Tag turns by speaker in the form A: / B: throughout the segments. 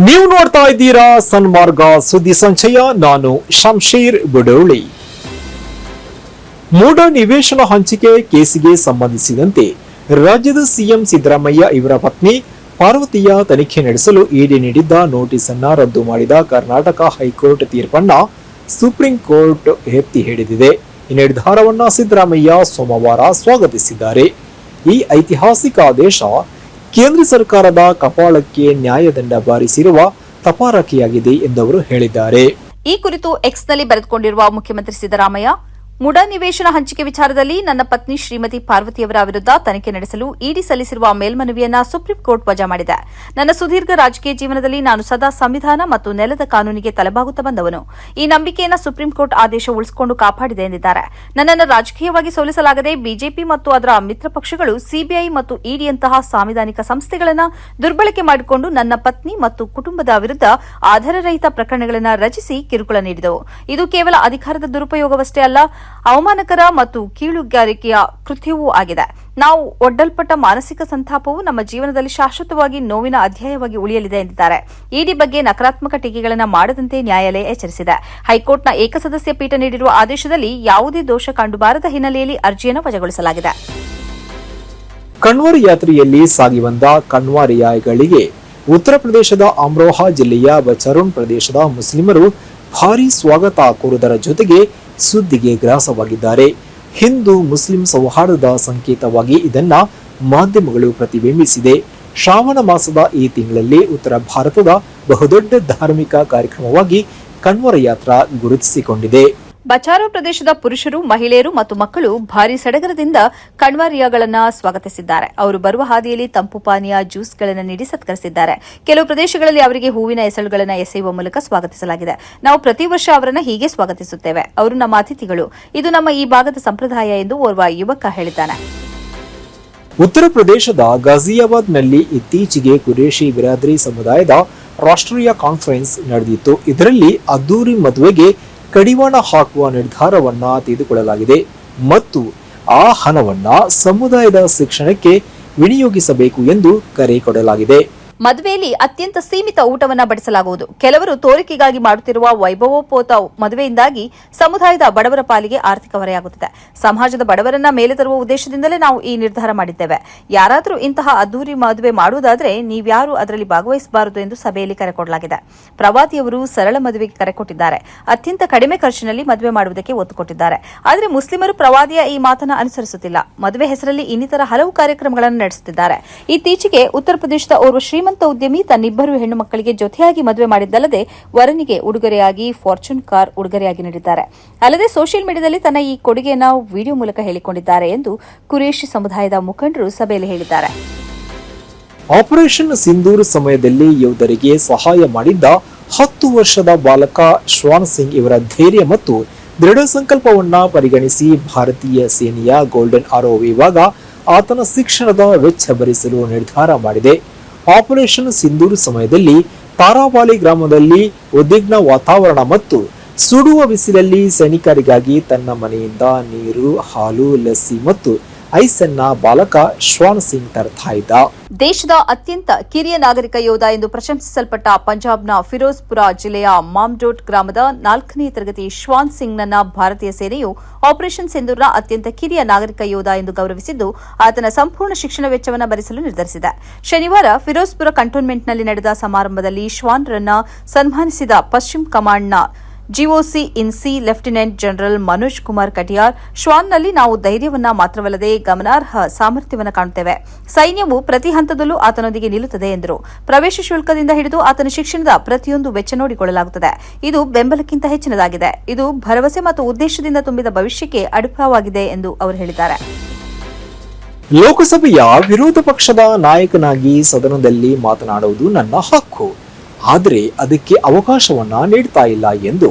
A: ನೀವು ನೋಡ್ತಾ ಇದ್ದೀರಾ ಸನ್ಮಾರ್ಗ ಸುದ್ದಿ ಸಂಚಯ. ನಾನು ಶಂಶೀರ್ ಬುಡೋಳಿ ಮೂಡ ನಿವೇಶನ ಹಂಚಿಕೆ ಕೇಸಿಗೆ ಸಂಬಂಧಿಸಿದಂತೆ ರಾಜ್ಯದ ಸಿಎಂ ಸಿದ್ದರಾಮಯ್ಯ ಇವರ ಪತ್ನಿ ಪಾರ್ವತಿಯ ತನಿಖೆ ನಡೆಸಲು ಇಡಿ ನೀಡಿದ್ದ ನೋಟಿಸ್ ಅನ್ನ ರದ್ದು ಮಾಡಿದ ಕರ್ನಾಟಕ ಹೈಕೋರ್ಟ್ ತೀರ್ಪನ್ನ ಸುಪ್ರೀಂ ಕೋರ್ಟ್ ಎತ್ತಿ ಹಿಡಿದಿದೆ. ಈ ನಿರ್ಧಾರವನ್ನ ಸಿದ್ದರಾಮಯ್ಯ ಸೋಮವಾರ ಸ್ವಾಗತಿಸಿದ್ದಾರೆ. ಈ ಐತಿಹಾಸಿಕ ಆದೇಶ ಕೇಂದ್ರ ಸರ್ಕಾರದ ಕಪಾಳಕ್ಕೆ ನ್ಯಾಯದಂಡ ಬಾರಿಸಿರುವ ತಪಾರಕಿಯಾಗಿದೆ ಎಂದು ಅವರು ಹೇಳಿದ್ದಾರೆ.
B: ಈ ಕುರಿತು ಎಕ್ಸ್ನಲ್ಲಿ ಬರೆದುಕೊಂಡಿರುವ ಮುಖ್ಯಮಂತ್ರಿ ಸಿದ್ದರಾಮಯ್ಯ ಮುಡ ನಿವೇಶನ ಹಂಚಿಕೆ ವಿಚಾರದಲ್ಲಿ ನನ್ನ ಪತ್ನಿ ಶ್ರೀಮತಿ ಪಾರ್ವತಿಯವರ ವಿರುದ್ಧ ತನಿಖೆ ನಡೆಸಲು ಇಡಿ ಸಲ್ಲಿಸಿರುವ ಮೇಲ್ಮನವಿಯನ್ನ ಸುಪ್ರೀಂ ಕೋರ್ಟ್ ವಜಾ ಮಾಡಿದೆ. ನನ್ನ ಸುದೀರ್ಘ ರಾಜಕೀಯ ಜೀವನದಲ್ಲಿ ನಾನು ಸದಾ ಸಂವಿಧಾನ ಮತ್ತು ನೆಲದ ಕಾನೂನಿಗೆ ತಲೆಬಾಗುತ್ತಾ ಬಂದವನು. ಈ ನಂಬಿಕೆಯನ್ನು ಸುಪ್ರೀಂ ಕೋರ್ಟ್ ಆದೇಶ ಉಳಿಸಿಕೊಂಡು ಕಾಪಾಡಿದೆ ಎಂದಿದ್ದಾರೆ. ನನ್ನನ್ನು ರಾಜಕೀಯವಾಗಿ ಸೋಲಿಸಲಾಗದೆ ಬಿಜೆಪಿ ಮತ್ತು ಅದರ ಮಿತ್ರ ಪಕ್ಷಗಳು ಸಿಬಿಐ ಮತ್ತು ಇಡಿಯಂತಹ ಸಾಂವಿಧಾನಿಕ ಸಂಸ್ಥೆಗಳನ್ನು ದುರ್ಬಳಕೆ ಮಾಡಿಕೊಂಡು ನನ್ನ ಪತ್ನಿ ಮತ್ತು ಕುಟುಂಬದ ವಿರುದ್ಧ ಆಧಾರರಹಿತ ಪ್ರಕರಣಗಳನ್ನು ರಚಿಸಿ ಕಿರುಕುಳ ನೀಡಿದವು. ಇದು ಕೇವಲ ಅಧಿಕಾರದ ದುರುಪಯೋಗವಷ್ಟೇ ಅಲ್ಲ ಅವಮಾನಕರ ಮತ್ತು ಕೀಳುಗಾರಿಕೆಯ ಕೃತ್ಯವೂ ಆಗಿದೆ. ನಾವು ಒಡ್ಡಲ್ಪಟ್ಟ ಮಾನಸಿಕ ಸಂತಾಪವು ನಮ್ಮ ಜೀವನದಲ್ಲಿ ಶಾಶ್ವತವಾಗಿ ನೋವಿನ ಅಧ್ಯಾಯವಾಗಿ ಉಳಿಯಲಿದೆ ಎಂದಿದ್ದಾರೆ. ಇಡಿ ಬಗ್ಗೆ ನಕಾರಾತ್ಮಕ ಟೀಕೆಗಳನ್ನು ಮಾಡದಂತೆ ನ್ಯಾಯಾಲಯ ಎಚ್ಚರಿಸಿದೆ. ಹೈಕೋರ್ಟ್ನ ಏಕಸದಸ್ಯ ಪೀಠ ನೀಡಿರುವ ಆದೇಶದಲ್ಲಿ ಯಾವುದೇ ದೋಷ ಕಂಡುಬಾರದ ಹಿನ್ನೆಲೆಯಲ್ಲಿ ಅರ್ಜಿಯನ್ನು ವಜಗೊಳಿಸಲಾಗಿದೆ.
A: ಕಣ್ವಾರಿ ಯಾತ್ರೆಯಲ್ಲಿ ಸಾಗಿ ಬಂದ ಕಣ್ವಾರಿಯಾಯಿಗಳಿಗೆ ಉತ್ತರ ಪ್ರದೇಶದ ಅಮ್ರೋಹಾ ಜಿಲ್ಲೆಯ ಬಚರುಣ್ ಪ್ರದೇಶದ ಮುಸ್ಲಿಮರು ಭಾರೀ ಸ್ವಾಗತ ಕೋರುವುದರ ಜೊತೆಗೆ ಸುದ್ದಿಗೆ ಗ್ರಾಸವಾಗಿದ್ದಾರೆ. ಹಿಂದೂ ಮುಸ್ಲಿಂ ಸೌಹಾರ್ದದ ಸಂಕೇತವಾಗಿ ಇದನ್ನ ಮಾಧ್ಯಮಗಳು ಪ್ರತಿಬಿಂಬಿಸಿದೆ. ಶ್ರಾವಣ ಮಾಸದ ಈ ತಿಂಗಳಲ್ಲಿ ಉತ್ತರ ಭಾರತದ ಬಹುದೊಡ್ಡ ಧಾರ್ಮಿಕ ಕಾರ್ಯಕ್ರಮವಾಗಿ ಕಣ್ವರ ಯಾತ್ರಾ ಗುರುತಿಸಿಕೊಂಡಿದೆ.
B: ಬಚಾರೋ ಪ್ರದೇಶದ ಪುರುಷರು, ಮಹಿಳೆಯರು ಮತ್ತು ಮಕ್ಕಳು ಭಾರೀ ಸಡಗರದಿಂದ ಕಣ್ವಾರಿಯಾಗಳನ್ನು ಸ್ವಾಗತಿಸಿದ್ದಾರೆ. ಅವರು ಬರುವ ಹಾದಿಯಲ್ಲಿ ತಂಪು ಪಾನೀಯ, ಜ್ಯೂಸ್ಗಳನ್ನು ನೀಡಿ ಸತ್ಕರಿಸಿದ್ದಾರೆ. ಕೆಲವು ಪ್ರದೇಶಗಳಲ್ಲಿ ಅವರಿಗೆ ಹೂವಿನ ಎಸಳುಗಳನ್ನು ಎಸೆಯುವ ಮೂಲಕ ಸ್ವಾಗತಿಸಲಾಗಿದೆ. ನಾವು ಪ್ರತಿ ವರ್ಷ ಅವರನ್ನು ಹೀಗೆ ಸ್ವಾಗತಿಸುತ್ತೇವೆ. ಅವರು ನಮ್ಮ ಅತಿಥಿಗಳು. ಇದು ನಮ್ಮ ಈ ಭಾಗದ ಸಂಪ್ರದಾಯ ಎಂದು ಓರ್ವ ಯುವಕ ಹೇಳಿದ್ದಾನೆ.
A: ಉತ್ತರ ಪ್ರದೇಶದ ಗಾಜಿಯಾಬಾದ್ನಲ್ಲಿ ಇತ್ತೀಚೆಗೆ ಕುರೇಶಿ ಬಿರಾದರಿ ಸಮುದಾಯದ ರಾಷ್ಟ್ರೀಯ ಕಾನ್ಫರೆನ್ಸ್ ನಡೆದಿತ್ತು. ಇದರಲ್ಲಿ ಅದ್ದೂರಿ ಮದುವೆಗೆ ಕಡಿವಾಣ ಹಾಕುವ ನಿರ್ಧಾರವನ್ನ ತೆಗೆದುಕೊಳ್ಳಲಾಗಿದೆ ಮತ್ತು ಆ ಹಣವನ್ನ ಸಮುದಾಯದ ಶಿಕ್ಷಣಕ್ಕೆ ವಿನಿಯೋಗಿಸಬೇಕು ಎಂದು ಕರೆ ಕೊಡಲಾಗಿದೆ.
B: ಮದುವೆಯಲ್ಲಿ ಅತ್ಯಂತ ಸೀಮಿತ ಊಟವನ್ನ ಬಡಿಸಲಾಗುವುದು. ಕೆಲವರು ತೋರಿಕೆಗಾಗಿ ಮಾಡುತ್ತಿರುವ ವೈಭವೋಪೋತ ಮದುವೆಯಿಂದಾಗಿ ಸಮುದಾಯದ ಬಡವರ ಪಾಲಿಗೆ ಆರ್ಥಿಕ ಹೊರೆಯಾಗುತ್ತಿದೆ ಸಮಾಜದ ಬಡವರನ್ನ ಮೇಲೆ ತರುವ ಉದ್ದೇಶದಿಂದಲೇ ನಾವು ಈ ನಿರ್ಧಾರ ಮಾಡಿದ್ದೇವೆ. ಯಾರಾದರೂ ಇಂತಹ ಅದ್ದೂರಿ ಮದುವೆ ಮಾಡುವುದಾದರೆ ನೀವ್ಯಾರು ಅದರಲ್ಲಿ ಭಾಗವಹಿಸಬಾರದು ಎಂದು ಸಭೆಯಲ್ಲಿ ಕರೆ ಕೊಡಲಾಗಿದೆ. ಪ್ರವಾದಿಯವರು ಸರಳ ಮದುವೆಗೆ ಕರೆ ಕೊಟ್ಟಿದ್ದಾರೆ. ಅತ್ಯಂತ ಕಡಿಮೆ ಖರ್ಚಿನಲ್ಲಿ ಮದುವೆ ಮಾಡುವುದಕ್ಕೆ ಒತ್ತು ಕೊಟ್ಟಿದ್ದಾರೆ. ಆದರೆ ಮುಸ್ಲಿಮರು ಪ್ರವಾದಿಯ ಈ ಮಾತನ್ನು ಅನುಸರಿಸುತ್ತಿಲ್ಲ. ಮದುವೆ ಹೆಸರಲ್ಲಿ ಇನ್ನಿತರ ಹಲವು ಕಾರ್ಯಕ್ರಮಗಳನ್ನು ನಡೆಸುತ್ತಿದ್ದಾರೆ. ಇತ್ತೀಚೆಗೆ ಉತ್ತರ ಪ್ರದೇಶದ ಓರ್ವ ಶ್ರೀಮಂತ ಉದ್ಯಮಿ, ತನ್ನಿಬ್ಬರು ಹೆಣ್ಣು ಮಕ್ಕಳಿಗೆ ಜೊತೆಯಾಗಿ ಮದುವೆ ಮಾಡಿದ್ದಲ್ಲದೆ ವರನಿಗೆ ಉಡುಗೊರೆಯಾಗಿ ಫಾರ್ಚೂನ್ ಕಾರ್ ಉಡುಗೊರೆಯಾಗಿ ನೀಡಿದ್ದಾರೆ. ಅಲ್ಲದೆ ಸೋಷಿಯಲ್ ಮೀಡಿಯಾದಲ್ಲಿ ತನ್ನ ಈ ಕೊಡುಗೆಯನ್ನು ವಿಡಿಯೋ ಮೂಲಕ ಹೇಳಿಕೊಂಡಿದ್ದಾರೆ ಎಂದು ಕುರೇಶಿ ಸಮುದಾಯದ ಮುಖಂಡರು ಸಭೆಯಲ್ಲಿ ಹೇಳಿದ್ದಾರೆ.
A: ಆಪರೇಷನ್ ಸಿಂಧೂರ್ ಸಮಯದಲ್ಲಿ ಯೋಧರಿಗೆ ಸಹಾಯ ಮಾಡಿದ್ದ ಹತ್ತು ವರ್ಷದ ಬಾಲಕ ಶ್ವಾನ್ ಸಿಂಗ್ ಇವರ ಧೈರ್ಯ ಮತ್ತು ದೃಢ ಸಂಕಲ್ಪವನ್ನ ಪರಿಗಣಿಸಿ ಭಾರತೀಯ ಸೇನೆಯ ಗೋಲ್ಡನ್ ಆರೋ ವಿಭಾಗ ಆತನ ಶಿಕ್ಷಣದ ವೆಚ್ಚ ಭರಿಸಲು ನಿರ್ಧಾರ ಮಾಡಿದೆ. ಆಪರೇಷನ್ ಸಿಂಧೂರು ಸಮಯದಲ್ಲಿ ತಾರಾವಾಲಿ ಗ್ರಾಮದಲ್ಲಿ ಉದ್ವಿಗ್ನ ವಾತಾವರಣ ಮತ್ತು ಸುಡುವ ಬಿಸಿಲಲ್ಲಿ ಸೈನಿಕರಿಗಾಗಿ ತನ್ನ ಮನೆಯಿಂದ ನೀರು, ಹಾಲು, ಲಸ್ಸಿ ಮತ್ತು ಐಸ್ ಅನ್ನ ಬಾಲಕ ಶ್ವಾನ್ ಸಿಂಗ್ ತರ್ತಾ
B: ದೇಶದ ಅತ್ಯಂತ ಕಿರಿಯ ನಾಗರಿಕ ಯೋಧ ಎಂದು ಪ್ರಶಂಸಿಸಲ್ಪಟ್ಟ ಪಂಜಾಬ್ನ ಫಿರೋಜ್ಪುರ ಜಿಲ್ಲೆಯ ಮಾಮ್ಡೋಟ್ ಗ್ರಾಮದ ನಾಲ್ಕನೇ ತರಗತಿ ಶ್ವಾನ್ ಸಿಂಗ್ನನ್ನ ಭಾರತೀಯ ಸೇನೆಯು ಆಪರೇಷನ್ ಸಿಂಧೂರ್ನ ಅತ್ಯಂತ ಕಿರಿಯ ನಾಗರಿಕ ಯೋಧ ಎಂದು ಗೌರವಿಸಿದ್ದು, ಆತನ ಸಂಪೂರ್ಣ ಶಿಕ್ಷಣ ವೆಚ್ಚವನ್ನು ಭರಿಸಲು ನಿರ್ಧರಿಸಿದೆ. ಶನಿವಾರ ಫಿರೋಜ್ಪುರ ಕಂಟೋನ್ಮೆಂಟ್ನಲ್ಲಿ ನಡೆದ ಸಮಾರಂಭದಲ್ಲಿ ಶ್ವಾನ್ರನ್ನ ಸನ್ಮಾನಿಸಿದ ಪಶ್ಚಿಮ ಕಮಾಂಡ್ನ GOC in C lieutenant general Manoj Kumar Katiyar, ಶ್ವಾನ್ನಲ್ಲಿ ನಾವು ಧೈರ್ಯವನ್ನ ಮಾತ್ರವಲ್ಲದೆ ಗಮನಾರ್ಹ ಸಾಮರ್ಥ್ಯವನ್ನು ಕಾಣುತ್ತೇವೆ ಸೈನ್ಯವು ಪ್ರತಿ ಹಂತದಲ್ಲೂ ಆತನೊಂದಿಗೆ ನಿಲ್ಲುತ್ತದೆ ಎಂದರು. ಪ್ರವೇಶ ಶುಲ್ಕದಿಂದ ಹಿಡಿದು ಆತನ ಶಿಕ್ಷಣದ ಪ್ರತಿಯೊಂದು ವೆಚ್ಚ ನೋಡಿಕೊಳ್ಳಲಾಗುತ್ತದೆ. ಇದು ಬೆಂಬಲಕ್ಕಿಂತ ಹೆಚ್ಚಿನದಾಗಿದೆ. ಇದು ಭರವಸೆ ಮತ್ತು ಉದ್ದೇಶದಿಂದ ತುಂಬಿದ ಭವಿಷ್ಯಕ್ಕೆ ಅಡಿಪಾಯವಾಗಿದೆ ಎಂದು ಅವರು ಹೇಳಿದ್ದಾರೆ.
A: ಲೋಕಸಭೆಯ ವಿರೋಧ ಪಕ್ಷದ ನಾಯಕನಾಗಿ ಸದನದಲ್ಲಿ ಮಾತನಾಡುವುದು ನನ್ನ ಹಕ್ಕು. ಆದರೆ ಅದಕ್ಕೆ ಅವಕಾಶವನ್ನ ನೀಡ್ತಾ ಇಲ್ಲ ಎಂದು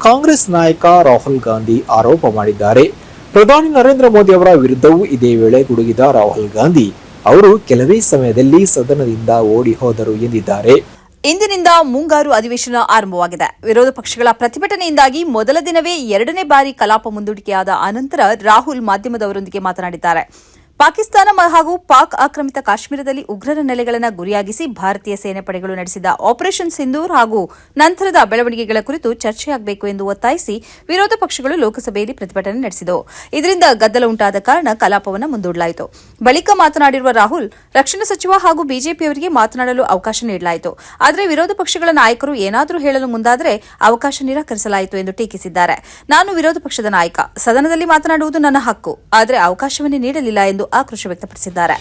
A: ಕಾಂಗ್ರೆಸ್ ನಾಯಕ ರಾಹುಲ್ ಗಾಂಧಿ ಆರೋಪ ಮಾಡಿದ್ದಾರೆ. ಪ್ರಧಾನಿ ನರೇಂದ್ರ ಮೋದಿ ಅವರ ವಿರುದ್ಧವೂ ಇದೇ ವೇಳೆ ಗುಡುಗಿದ ರಾಹುಲ್ ಗಾಂಧಿ. ಅವರು ಕೆಲವೇ ಸಮಯದಲ್ಲಿ ಸದನದಿಂದ ಓಡಿ ಹೋದರು ಎಂದಿದ್ದಾರೆ.
B: ಇಂದಿನಿಂದ ಮುಂಗಾರು ಅಧಿವೇಶನ ಆರಂಭವಾಗಿದೆ. ವಿರೋಧ ಪಕ್ಷಗಳ ಪ್ರತಿಭಟನೆಯಿಂದಾಗಿ ಮೊದಲ ದಿನವೇ ಎರಡನೇ ಬಾರಿ ಕಲಾಪ ಮುಂದೂಡಿಕೆಯಾದ ಅನಂತರ ರಾಹುಲ್ ಮಾಧ್ಯಮದವರೊಂದಿಗೆ ಮಾತನಾಡಿದ್ದಾರೆ. ಪಾಕಿಸ್ತಾನ ಹಾಗೂ ಪಾಕ್ ಆಕ್ರಮಿತ ಕಾಶ್ಮೀರದಲ್ಲಿ ಉಗ್ರರ ನೆಲೆಗಳನ್ನು ಗುರಿಯಾಗಿಸಿ ಭಾರತೀಯ ಸೇನೆಪಡೆಗಳು ನಡೆಸಿದ ಆಪರೇಷನ್ ಸಿಂಧೂರ್ ಹಾಗೂ ನಂತರದ ಬೆಳವಣಿಗೆಗಳ ಕುರಿತು ಚರ್ಚೆಯಾಗಬೇಕು ಎಂದು ಒತ್ತಾಯಿಸಿ ವಿರೋಧ ಪಕ್ಷಗಳು ಲೋಕಸಭೆಯಲ್ಲಿ ಪ್ರತಿಭಟನೆ ನಡೆಸಿದವು. ಇದರಿಂದ ಗದ್ದಲ ಉಂಟಾದ ಕಾರಣ ಕಲಾಪವನ್ನು ಮುಂದೂಡಲಾಯಿತು. ಬಳಿಕ ಮಾತನಾಡಿರುವ ರಾಹುಲ್, ರಕ್ಷಣಾ ಸಚಿವ ಹಾಗೂ ಬಿಜೆಪಿಯವರಿಗೆ ಮಾತನಾಡಲು ಅವಕಾಶ ನೀಡಲಾಯಿತು. ಆದರೆ ವಿರೋಧ ಪಕ್ಷಗಳ ನಾಯಕರು ಏನಾದರೂ ಹೇಳಲು ಮುಂದಾದರೆ ಅವಕಾಶ ನಿರಾಕರಿಸಲಾಯಿತು ಎಂದು ಟೀಕಿಸಿದ್ದಾರೆ. ನಾನು ವಿರೋಧ ಪಕ್ಷದ ನಾಯಕ. ಸದನದಲ್ಲಿ ಮಾತನಾಡುವುದು ನನ್ನ ಹಕ್ಕು. ಆದರೆ ಅವಕಾಶವನ್ನೇ ನೀಡಲಿಲ್ಲ ಎಂದು ಆಕ್ರೋಶ ವ್ಯಕ್ತಪಡಿಸಿದ್ದಾರೆ.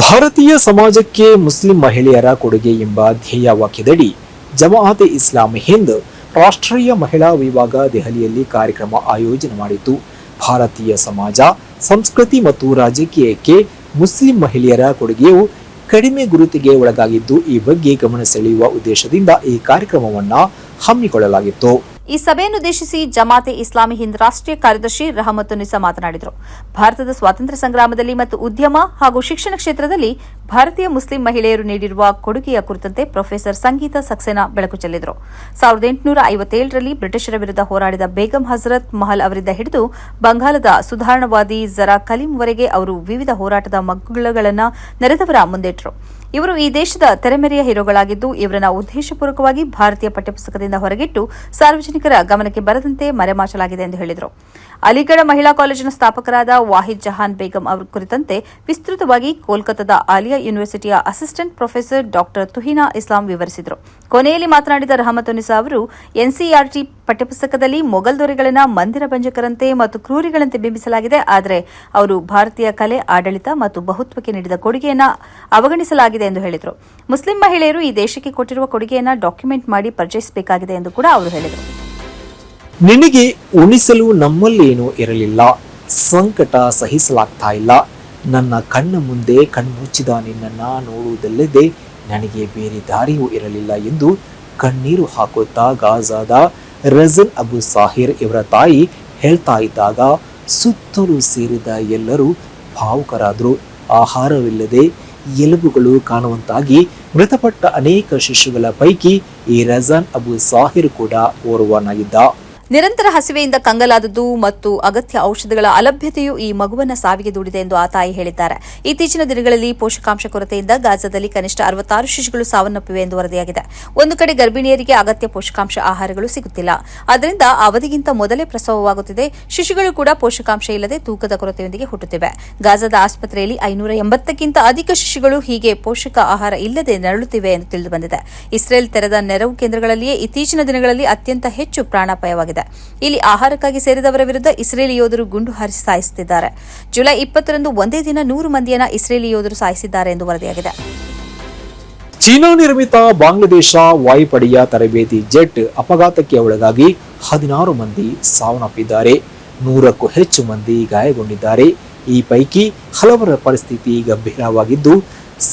A: ಭಾರತೀಯ ಸಮಾಜಕ್ಕೆ ಮುಸ್ಲಿಂ ಮಹಿಳೆಯರ ಕೊಡುಗೆ ಎಂಬ ಧ್ಯೇಯ ವಾಕ್ಯದಡಿ ಜಮಾಅತೆ ಇಸ್ಲಾಂ ಹಿಂದ್ ರಾಷ್ಟ್ರೀಯ ಮಹಿಳಾ ವಿಭಾಗ ದೆಹಲಿಯಲ್ಲಿ ಕಾರ್ಯಕ್ರಮ ಆಯೋಜನೆ ಮಾಡಿತು ಭಾರತೀಯ ಸಮಾಜ, ಸಂಸ್ಕೃತಿ ಮತ್ತು ರಾಜಕೀಯಕ್ಕೆ ಮುಸ್ಲಿಂ ಮಹಿಳೆಯರ ಕೊಡುಗೆಯು ಕಡಿಮೆ ಗುರುತಿಗೆ ಒಳಗಾಗಿದ್ದು, ಈ ಬಗ್ಗೆ ಗಮನ ಸೆಳೆಯುವ ಉದ್ದೇಶದಿಂದ ಈ ಕಾರ್ಯಕ್ರಮವನ್ನು ಹಮ್ಮಿಕೊಳ್ಳಲಾಗಿತ್ತು.
B: ಈ ಸಭೆಯನ್ನುದ್ದೇಶಿಸಿ ಜಮಾತೆ ಇಸ್ಲಾಮಿ ಹಿಂದ್ ರಾಷ್ಟ್ರೀಯ ಕಾರ್ಯದರ್ಶಿ ರಹಮತುನಿಸಾ ಮಾತನಾಡಿದರು. ಭಾರತದ ಸ್ವಾತಂತ್ರ್ಯ ಸಂಗ್ರಾಮದಲ್ಲಿ ಮತ್ತು ಉದ್ಯಮ ಹಾಗೂ ಶಿಕ್ಷಣ ಕ್ಷೇತ್ರದಲ್ಲಿ ಭಾರತೀಯ ಮುಸ್ಲಿಂ ಮಹಿಳೆಯರು ನೀಡಿರುವ ಕೊಡುಗೆಯ ಕುರಿತಂತೆ ಪ್ರೊಫೆಸರ್ ಸಂಗೀತ ಸಕ್ಸೇನಾ ಬೆಳಕು ಚೆಲ್ಲಿದರು. ಸಾವಿರದ ಎಂಟುನೂರ ಐವತ್ತೇಳರಲ್ಲಿ ಬ್ರಿಟಿಷರ ವಿರುದ್ಧ ಹೋರಾಡಿದ ಬೇಗಂ ಹಜರತ್ ಮಹಲ್ ಅವರಿಂದ ಹಿಡಿದು ಬಂಗಾಲದ ಸುಧಾರಣವಾದಿ ಜರಾ ಕಲೀಂವರೆಗೆ ಅವರು ವಿವಿಧ ಹೋರಾಟದ ಮಗ್ಗುಲಗಳನ್ನು ನೆರೆದವರ ಮುಂದಿಟ್ಟರು. ಇವರು ಈ ದೇಶದ ತೆರೆಮೆರೆಯ ಹೀರೋಗಳಾಗಿದ್ದು, ಇವರನ್ನ ಉದ್ದೇಶಪೂರ್ವಕವಾಗಿ ಭಾರತೀಯ ಪಠ್ಯಪುಸ್ತಕದಿಂದ ಹೊರಗಿಟ್ಟು ಸಾರ್ವಜನಿಕರ ಗಮನಕ್ಕೆ ಬರದಂತೆ ಮರೆಮಾಚಲಾಗಿದೆ ಎಂದು ಹೇಳಿದರು. ಅಲಿಗಢ ಮಹಿಳಾ ಕಾಲೇಜಿನ ಸ್ಥಾಪಕರಾದ ವಾಹಿದ್ ಜಹಾನ್ ಬೇಗಂ ಅವರ ಕುರಿತಂತೆ ವಿಸ್ತೃತವಾಗಿ ಕೋಲ್ಕತ್ತಾದ Aliah ಯೂನಿವರ್ಸಿಟಿಯ assistant professor doctor Tuhina Islam ವಿವರಿಸಿದರು. ಕೊನೆಯಲ್ಲಿ ಮಾತನಾಡಿದ ರಹಮತ್ ಉನಿಸಾ ಅವರು ಎನ್ಸಿಇಆರ್ಟಿ ಪಠ್ಯಪುಸ್ತಕದಲ್ಲಿ ಮೊಘಲ್ ದೊರೆಗಳನ್ನ ಮಂದಿರ ಭಂಜಕರಂತೆ ಮತ್ತು ಕ್ರೂರಿಗಳಂತೆ ಬಿಂಬಿಸಲಾಗಿದೆ. ಆದರೆ ಅವರು ಭಾರತೀಯ ಕಲೆ, ಆಡಳಿತ ಮತ್ತು ಬಹುತ್ವಕ್ಕೆ ನೀಡಿದ ಕೊಡುಗೆಯನ್ನ ಅವಗಣಿಸಲಾಗಿದೆ ಎಂದು ಹೇಳಿದರು. ಮುಸ್ಲಿಂ ಮಹಿಳೆಯರು ಈ ದೇಶಕ್ಕೆ ಕೊಟ್ಟಿರುವ ಕೊಡುಗೆಯನ್ನ ಡಾಕ್ಯುಮೆಂಟ್ ಮಾಡಿ ಪರಿಚಯಿಸಬೇಕಾಗಿದೆ ಎಂದು ಕೂಡ ಅವರು ಹೇಳಿದರು.
A: ನಿನಗೆ ಉಣಿಸಲು ನಮ್ಮಲ್ಲೇನೂ ಇರಲಿಲ್ಲ. ಸಂಕಟ ಸಹಿಸಲಾಗ್ತಾ ಇಲ್ಲ. ನನ್ನ ಕಣ್ಣ ಮುಂದೆ ಕಣ್ಮುಚ್ಚಿದ ನಿನ್ನನ್ನ ನೋಡುವುದಲ್ಲದೆ ನನಗೆ ಬೇರೆ ದಾರಿಯೂ ಇರಲಿಲ್ಲ ಎಂದು ಕಣ್ಣೀರು ಹಾಕುತ್ತಾ ಗಾಜಾದ ರಜನ್ ಅಬು ಸಾಹಿರ್ ಇವರ ತಾಯಿ ಹೇಳ್ತಾ ಇದ್ದಾಗ ಸುತ್ತಲೂ ಸೇರಿದ ಎಲ್ಲರೂ ಭಾವುಕರಾದರು. ಆಹಾರವಿಲ್ಲದೆ ಎಲುಬುಗಳು ಕಾಣುವಂತಾಗಿ ಮೃತಪಟ್ಟ ಅನೇಕ ಶಿಶುಗಳ ಪೈಕಿ ಈ ರಜಾನ್ ಅಬು ಸಾಹಿರ್ ಕೂಡ ಓರ್ವನಾಗಿದ್ದ.
B: ನಿರಂತರ ಹಸಿವೆಯಿಂದ ಕಂಗಲಾದದ್ದು ಮತ್ತು ಅಗತ್ಯ ಔಷಧಗಳ ಅಲಭ್ಯತೆಯು ಈ ಮಗುವನ್ನ ಸಾವಿಗೆ ದೂಡಿದೆ ಎಂದು ಆ ತಾಯಿ ಹೇಳಿದ್ದಾರೆ. ಇತ್ತೀಚಿನ ದಿನಗಳಲ್ಲಿ ಪೋಷಕಾಂಶ ಕೊರತೆಯಿಂದ ಗಾಜಾದಲ್ಲಿ ಕನಿಷ್ಠ ಅರವತ್ತಾರು ಶಿಶುಗಳು ಸಾವನ್ನಪ್ಪಿವೆ ಎಂದು ವರದಿಯಾಗಿದೆ. ಒಂದು ಕಡೆ ಗರ್ಭಿಣಿಯರಿಗೆ ಅಗತ್ಯ ಪೋಷಕಾಂಶ ಆಹಾರಗಳು ಸಿಗುತ್ತಿಲ್ಲ. ಅದರಿಂದ ಅವಧಿಗಿಂತ ಮೊದಲೇ ಪ್ರಸವವಾಗುತ್ತಿದೆ. ಶಿಶುಗಳು ಕೂಡ ಪೋಷಕಾಂಶ ಇಲ್ಲದೆ ತೂಕದ ಕೊರತೆಯೊಂದಿಗೆ ಹುಟ್ಟುತ್ತಿವೆ. ಗಾಜಾದ ಆಸ್ಪತ್ರೆಯಲ್ಲಿ ಐನೂರ ಎಂಬತ್ತಕ್ಕಿಂತ ಅಧಿಕ ಶಿಶುಗಳು ಹೀಗೆ ಪೋಷಕ ಆಹಾರ ಇಲ್ಲದೆ ನರಳುತ್ತಿವೆ ಎಂದು ತಿಳಿದುಬಂದಿದೆ ಇಸ್ರೇಲ್ ತೆರೆದ ನೆರವು ಕೇಂದ್ರಗಳಲ್ಲಿಯೇ ಇತ್ತೀಚಿನ ದಿನಗಳಲ್ಲಿ ಅತ್ಯಂತ ಹೆಚ್ಚು ಪ್ರಾಣಾಪಾಯವಾಗಿದೆ. ಇಲ್ಲಿ ಆಹಾರಕ್ಕಾಗಿ ಸೇರಿದವರ ವಿರುದ್ಧ ಇಸ್ರೇಲಿ ಯೋಧರು ಗುಂಡು ಹಾರಿಸಿ ಸಾಯಿಸುತ್ತಿದ್ದಾರೆ. ಜುಲೈ ಇಪ್ಪತ್ತರಂದು ಒಂದೇ ದಿನ ನೂರು ಮಂದಿಯನ್ನ ಇಸ್ರೇಲಿ ಯೋಧರು ಸಾಯಿಸಿದ್ದಾರೆ ಎಂದು ವರದಿಯಾಗಿದೆ.
A: ಚೀನಾ ನಿರ್ಮಿತ ಬಾಂಗ್ಲಾದೇಶ ವಾಯುಪಡೆಯ ತರಬೇತಿ ಜೆಟ್ ಅಪಘಾತಕ್ಕೆ ಒಳಗಾಗಿ ಹದಿನಾರು ಮಂದಿ ಸಾವನ್ನಪ್ಪಿದ್ದಾರೆ. ನೂರಕ್ಕೂ ಹೆಚ್ಚು ಮಂದಿ ಗಾಯಗೊಂಡಿದ್ದಾರೆ. ಈ ಪೈಕಿ ಹಲವರ ಪರಿಸ್ಥಿತಿ ಗಂಭೀರವಾಗಿದ್ದು,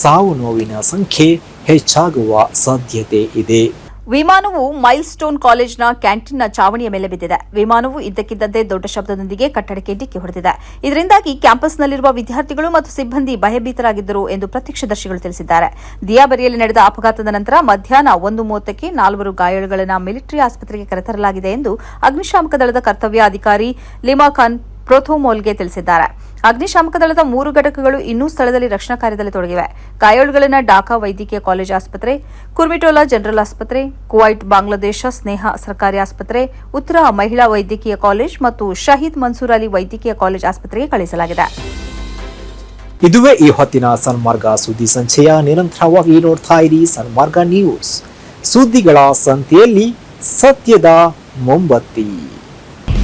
A: ಸಾವು ನೋವಿನ ಸಂಖ್ಯೆ ಹೆಚ್ಚಾಗುವ ಸಾಧ್ಯತೆ ಇದೆ.
B: ವಿಮಾನವು ಮೈಲ್ ಸ್ಟೋನ್ ಕಾಲೇಜ್ನ ಕ್ಯಾಂಟೀನ್ನ ಚಾವಣಿಯ ಮೇಲೆ ಬಿದ್ದಿದೆ. ವಿಮಾನವು ಇದ್ದಕ್ಕಿದ್ದಂತೆ ದೊಡ್ಡ ಶಬ್ದದೊಂದಿಗೆ ಕಟ್ಟಡಕ್ಕೆ ಡಿಕ್ಕಿ ಹೊಡೆದಿದೆ. ಇದರಿಂದಾಗಿ ಕ್ಯಾಂಪಸ್ನಲ್ಲಿರುವ ವಿದ್ಯಾರ್ಥಿಗಳು ಮತ್ತು ಸಿಬ್ಬಂದಿ ಭಯಭೀತರಾಗಿದ್ದರು ಎಂದು ಪ್ರತ್ಯಕ್ಷದರ್ಶಿಗಳು ತಿಳಿಸಿದ್ದಾರೆ. ದಿಯಾಬರಿಯಲ್ಲಿ ನಡೆದ ಅಪಘಾತದ ನಂತರ ಮಧ್ಯಾಹ್ನ ಒಂದು ಮೂವತ್ತಕ್ಕೆ ನಾಲ್ವರು ಗಾಯಾಳುಗಳನ್ನು ಮಿಲಿಟರಿ ಆಸ್ಪತ್ರೆಗೆ ಕರೆತರಲಾಗಿದೆ ಎಂದು ಅಗ್ನಿಶಾಮಕ ದಳದ ಕರ್ತವ್ಯ ಅಧಿಕಾರಿ ಲಿಮಾ ಖಾನ್ ಪ್ರೋಥೋಮೋಲ್ಗೆ ತಿಳಿಸಿದ್ದಾರೆ. ಅಗ್ನಿಶಾಮಕ ದಳದ ಮೂರು ಘಟಕಗಳು ಇನ್ನೂ ಸ್ಥಳದಲ್ಲಿ ರಕ್ಷಣಾ ಕಾರ್ಯದಲ್ಲಿ ತೊಡಗಿವೆ. ಗಾಯಾಳುಗಳನ್ನು ಢಾಕಾ ವೈದ್ಯಕೀಯ ಕಾಲೇಜ್ ಆಸ್ಪತ್ರೆ, ಕುರ್ಮಿಟೋಲಾ ಜನರಲ್ ಆಸ್ಪತ್ರೆ, ಕುವೈಟ್ ಬಾಂಗ್ಲಾದೇಶ ಸ್ನೇಹ ಸರ್ಕಾರಿ ಆಸ್ಪತ್ರೆ, ಉತ್ತರ ಮಹಿಳಾ ವೈದ್ಯಕೀಯ ಕಾಲೇಜ್ ಮತ್ತು ಶಹೀದ್ ಮನ್ಸೂರ್ ಅಲಿ ವೈದ್ಯಕೀಯ ಕಾಲೇಜ್ ಆಸ್ಪತ್ರೆಗೆ ಕಳಿಸಲಾಗಿದೆ
A: ಇದುವೇ ಈ ಹೊತ್ತಿನ ಸನ್ಮಾರ್ಗ ಸುದ್ದಿ ಸಂಚಯ. ನಿರಂತರವಾಗಿ ನೋಡ್ತಾ ಇರಿ ಸನ್ಮಾರ್ಗ ನ್ಯೂಸ್. ಸುದ್ದಿಗಳ ಸಂತೆಯಲ್ಲಿ ಸತ್ಯದ ಮೊಂಬತ್ತಿ.